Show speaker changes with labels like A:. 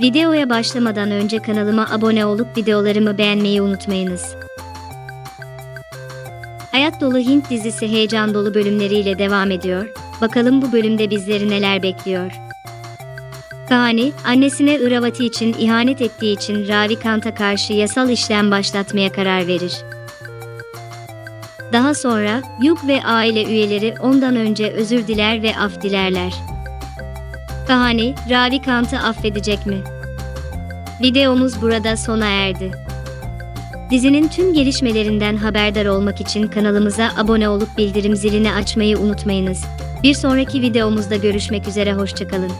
A: Videoya başlamadan önce kanalıma abone olup videolarımı beğenmeyi unutmayınız. Hayat dolu Hint dizisi heyecan dolu bölümleriyle devam ediyor. Bakalım bu bölümde bizleri neler bekliyor. Kahani, annesine Iravati için ihanet ettiği için Ravi Kant'a karşı yasal işlem başlatmaya karar verir. Daha sonra Yuk ve aile üyeleri ondan önce özür diler ve af dilerler. Kahani, Ravi Kant'ı affedecek mi? Videomuz burada sona erdi. Dizinin tüm gelişmelerinden haberdar olmak için kanalımıza abone olup bildirim zilini açmayı unutmayınız. Bir sonraki videomuzda görüşmek üzere hoşçakalın.